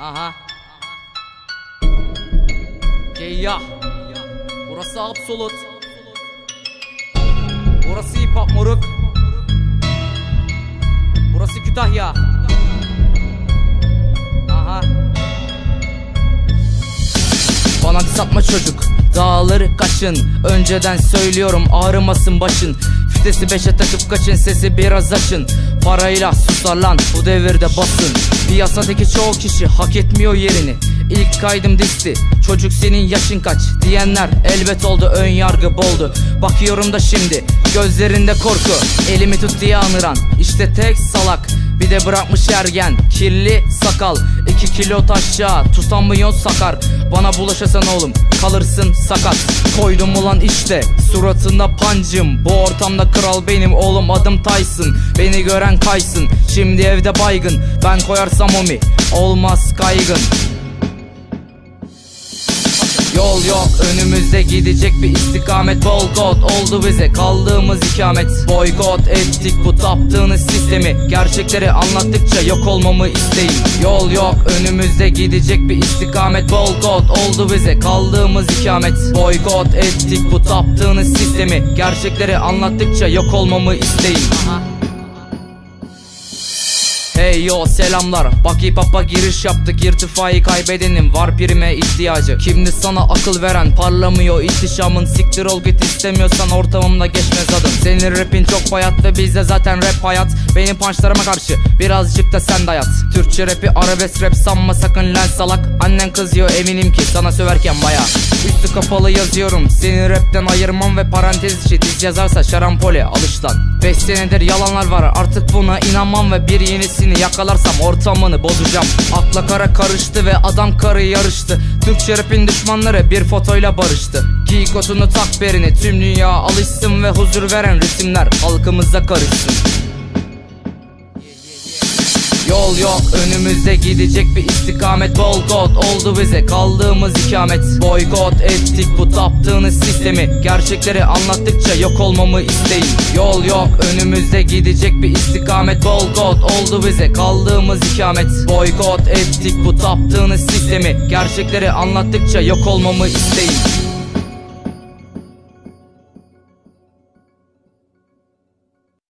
Aha. Geyyah. Burası Absolut. Burası hip hop moruk. Burası Kütahya. Aha. Bana diss atma çocuk Dağları kaçın Önceden söylüyorum ağrımasın başın Fitesi beşe takıp kaçın sesi biraz açın. Parayla susar lan bu devirde basın Piyasadaki çoğu kişi hak etmiyor yerini. İlk kaydım disti Çocuk senin yaşın kaç? Diyenler elbet oldu ön yargı boldu. Bakıyorum da şimdi gözlerinde korku. Elimi tut diye anıran işte tek salak. Bir de bırakmış ergen kirli sakal iki kilo taşça tutamıyor sakar. Bana bulaşasan oğlum kalırsın sakat. Koydum ulan işte suratında pancım. Bu ortamda kral benim oğlum adım Tyson. Beni gören kaysın şimdi evde baygın. Ben koyarsam omi olmaz kaygın Yol yok önümüzde gidecek bir istikamet. Bol kod oldu bize kaldığımız ikamet. Boykot ettik bu taptığınız sistemi. Gerçekleri anlattıkça yok olmamı isteyin. Yol yok önümüzde gidecek bir istikamet. Bol kod oldu bize kaldığımız ikamet. Boykot ettik bu taptığınız sistemi. Gerçekleri anlattıkça yok olmamı isteyin Hey yo selamlar. Bak hip hop'a giriş yaptık irtifayı kaybedenin var pirime ihtiyacı. Kimdi sana akıl veren? Parlamıyor ihtişamın. Siktir ol git istemiyorsan ortamımda geçmez adım Senin rapin çok bayat ve bizde zaten rap hayat. Benim punchlarıma karşı birazcık da sen dayat Türkçe rapi arabesk rap sanma sakın lan salak. Annen kızıyor eminim ki sana söverken baya. Üstü kapalı yazıyorum. Seni rapten ayırmam ve parantez içi diz yazarsa şarampole alış lan 5 senedir yalanlar var. Artık buna inanmam ve bir yenisini yakalarsam ortamını bozacağım. Akla kara karıştı ve adam karı yarıştı. Türkçe rapin düşmanları bir fotoyla barıştı. Giy kotunu tak berini tüm dünya alışsın ve huzur veren ritimler halkımıza karışsın Yol yok önümüzde gidecek bir istikamet. Bol kod oldu bize kaldığımız ikamet. Boykot ettik bu taptığınız sistemi. Gerçekleri anlattıkça yok olmamı isteyin. Yol yok önümüzde gidecek bir istikamet. Bol kod oldu bize kaldığımız ikamet. Boykot ettik bu taptığınız sistemi. Gerçekleri anlattıkça yok olmamı isteyin